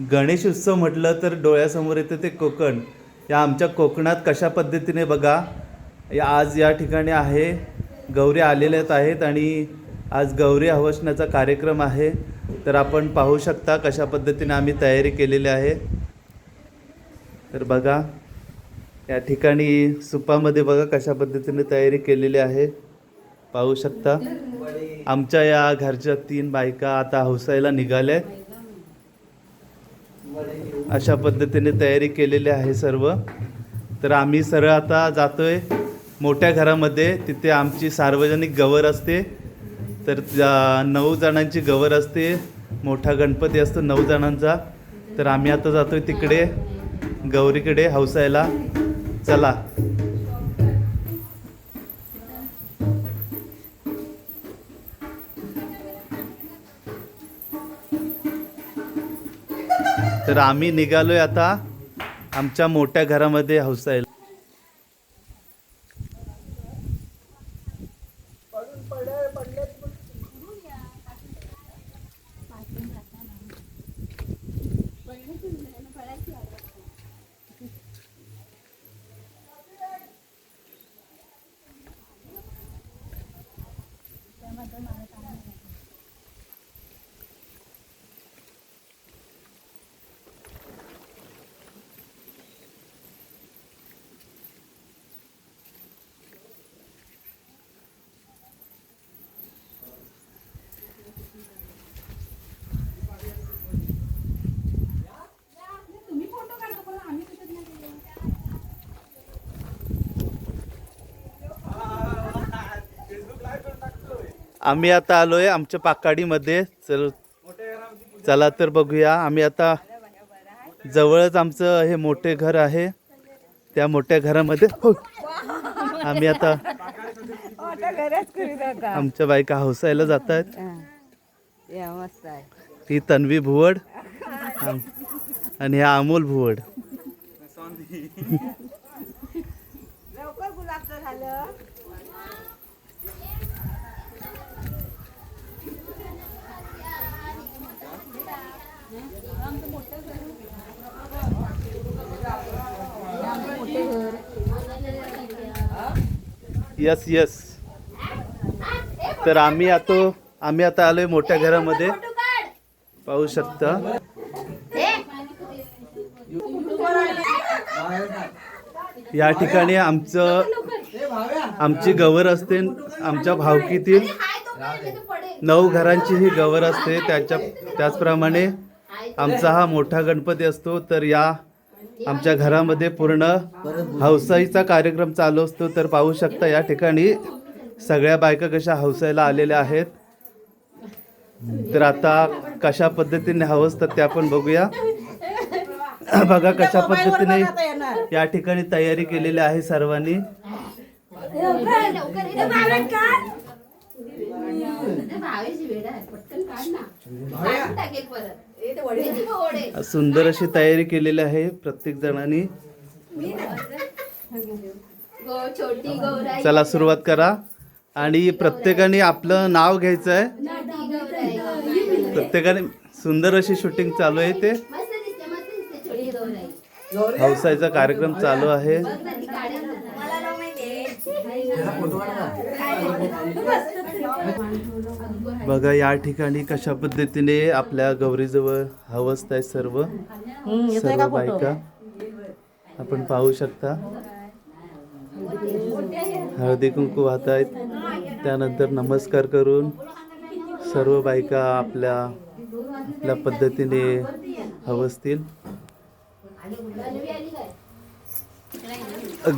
गणेश उत्सव म्हटलं तर डोळ्यासमोर येतं ते कोकण. या आमच्या कोकणात कशा पद्धतीने बघा या आज या ठिकाणी आहे गौरी आलेल्यात आहेत आणि आज गौरी हवसण्याचा कार्यक्रम आहे. तर आपण पाहू शकता कशा पद्धतीने आम्ही तयारी केलेली आहे. तर बघा या ठिकाणी सुपामध्ये बघा कशा पद्धतीने तयारी केलेली आहे. पाहू शकता आमच्या या घरच्या तीन बायका आता हौसायला निघाल्या अशा पद्धतीने तयारी केलेली आहे सर्व. तर आम्ही सरळ आता जातो आहे मोठ्या घरामध्ये तिथे आमची सार्वजनिक गवर असते. तर त्या नऊ जणांची गवर असते. मोठा गणपती असतो नऊ जणांचा. तर आम्ही आता जातो आहे तिकडे गौरीकडे हौसायला. चला. तर आम्ही निघालोय आता आमच्या मोठ्या घरामध्ये हौसायला. आम्ही आता आलो आहे आमच्या पाकाडीमध्ये. चल चला तर बघूया. आम्ही आता जवळच आमचं हे मोठे घर आहे. त्या मोठ्या घरामध्ये आम्ही आता आमच्या बायका हौसायला जात आहेत ही तन्वी भुवड आणि हा अमोल भुवड. यस यस तर आम्ही आता आम्ही आता आलोय मोठ्या घरामध्ये. पाहू शकता. या ठिकाणी आमचं आमची गवर असते आमच्या भावकीतील नऊ घरांची ही गवर असते. त्याच्या त्याचप्रमाणे आमचा हा मोठा गणपती असतो तर या आमच्या घरामध्ये पूर्ण हौसाईचा कार्यक्रम चालू असतो. तर पाहू शकता या ठिकाणी सगळ्या बायका कशा हौसायला आलेल्या आहेत. तर आता कशा पद्धतीने हवसतात तर ते आपण बघूया. बघा कशा पद्धतीने या ठिकाणी तयारी केलेली आहे सर्वांनी. सुंदर अशी तयारी केलेली आहे प्रत्येक जणांनी. छोटी गौराई. चला सुरुवात करा. आणि प्रत्येकाने आपलं नाव घ्यायचं आहे. प्रत्येकाने सुंदर अशी शूटिंग चालू आहे ते. हौसाईचा कार्यक्रम चालू आहे. बघ या ठिकाणी कशा पद्धतीने आपल्या गौरीजवळ हवस्त आहे सर्व? सर्व बायका? आपण पाहू शकता. हळदी कुंकू वाहत आहेत त्यानंतर नमस्कार करून सर्व बायका आपल्या आपल्या पद्धतीने हवसतील.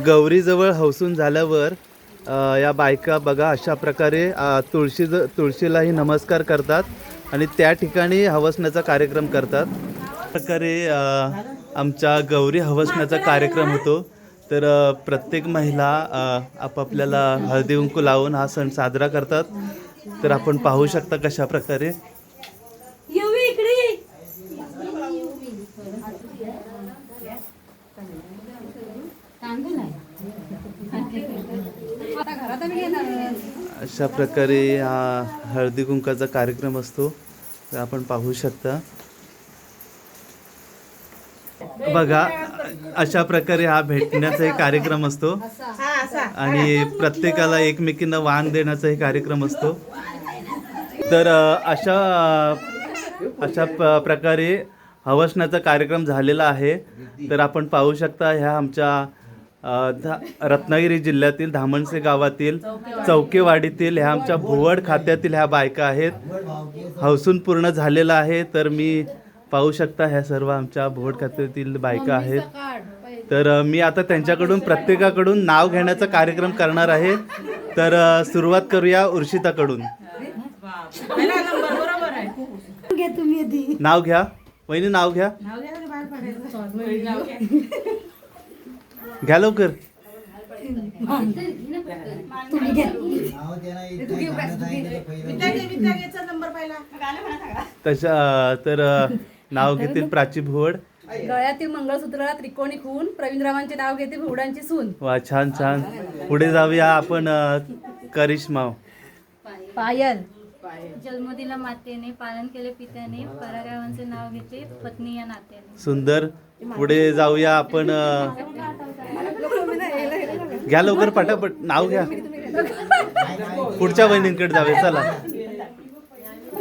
गौरीजवळ हौसून झाल्यावर या बायका बघा अशा प्रकारे तुळशी तुळशीलाही नमस्कार करतात आणि त्या ठिकाणी हवसण्याचा कार्यक्रम करतात. प्रकारे आमच्या गौरी हवसण्याचा कार्यक्रम होतो. तर प्रत्येक महिला आपापल्याला हळदी कुंकू लावून हा सण साजरा करतात. तर आपण पाहू शकता कशा प्रकारे. अशा प्रकारे हा हळदी कुंकाचा कार्यक्रम असतो. तर आपण पाहू शकता. बघा अशा प्रकारे हा भेटण्याचा एक कार्यक्रम असतो. आणि प्रत्येकाला एकमेकींना वाण देण्याचा एक कार्यक्रम असतो. तर अशा अशा प प्रकारे हवसण्याचा कार्यक्रम झालेला आहे. तर आपण पाहू शकता ह्या आमच्या धा रत्नागिरी जिल्ह्यातील धामणसे गावातील चौकेवाडीतील ह्या आमच्या भुवड खात्यातील ह्या बायका आहेत. हौसून पूर्ण झालेला आहे तर मी पाहू शकता ह्या सर्व आमच्या भुवड खात्यातील बायका आहेत. तर मी आता त्यांच्याकडून प्रत्येकाकडून नाव घेण्याचा कार्यक्रम करणार आहे. तर सुरुवात करूया उर्षिताकडून. नाव घ्या. वहिनी नाव घ्या. घ्या लवकर. नंबर पहिला तशा तर नाव घेतील प्राची भुवड गळ्यातील मंगळसूत्राला त्रिकोणी खून. प्रवीणरावांचे नाव घेते भुवडांची सून. वा छान छान. पुढे जाऊया आपण करिश्मा पायल. जन्मदिला मातेने पालन केले पित्याने परागावांचे नाव घेते पत्नी या नात्याने. सुंदर. पुढे जाऊया आपण घ्या लवकर पटापट. नाव घ्या. पुढच्या बहिणींकडे जावे चला.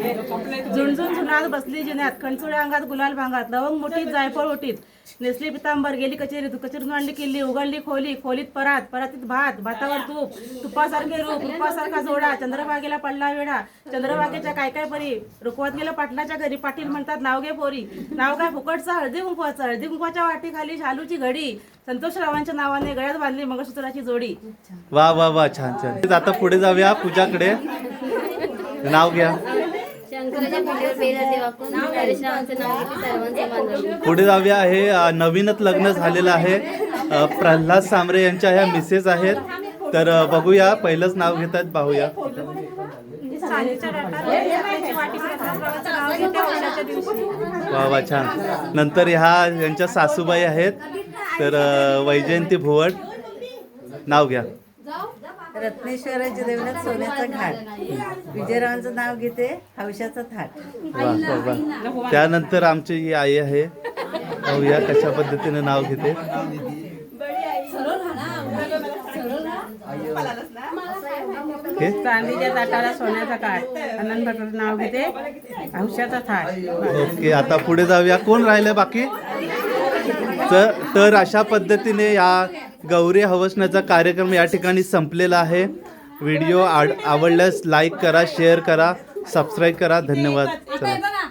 झुणझुण झुणात बसली जिन्यात खणचुड्या अंगात गुलाल भांगात लवंग मुठीत जायफळ ओटीत नेसली पितांबर गेली कचेरीत कचेरीत मांडली किल्ली उघडली खोली खोलीत परात परातीत भात भातावर तूप तुपासारखे रूप रूपासारखा जोडा चंद्रभागेला पडला वेढा. चंद्रभागेच्या काय काय परी? रुकवत गेलं पाटलाच्या घरी पाटील म्हणतात नाव घे पोरी. नाव काय? फुकटचं हळदी कुंकवाचं. हळदी कुंकवाच्या वाटीखाली शालूची घडी. संतोषरावांच्या नावाने गळ्यात बांधली मंगळसूत्राची जोडी. वा वा वा छान छान. आता पुढे जाऊया पूजाकडे. नाव घ्या. पुढे जाऊया. हे नवीनच लग्न झालेलं आहे. प्रल्हाद सामरे यांच्या ह्या मिसेस आहेत. तर बघूया. पहिलंच नाव घेतात पाहूया. वा वा छान. नंतर ह्या यांच्या सासूबाई आहेत. तर वैजयंती भुवड नाव घ्या. रत्नेश्वराच्या देवळात सोन्याचा घाट. विजयरावांचं नाव घेते हौशाचा थाट. त्यानंतर आमची ही आई आहे. पाहूया कशा पद्धतीने नाव घेते. चांदीच्या ताटाला सोन्याचा काठ आनंद नाव घेते औषधाचा थाट. ओके आता पुढे जाऊया. कोण राहिलं बाकी? तर अशा पद्धतीने या गौरी हवसण्याचा कार्यक्रम या ठिकाणी संपलेला आहे. व्हिडिओ आड आवडल्यास लाईक करा शेअर करा सबस्क्राईब करा. धन्यवाद. चला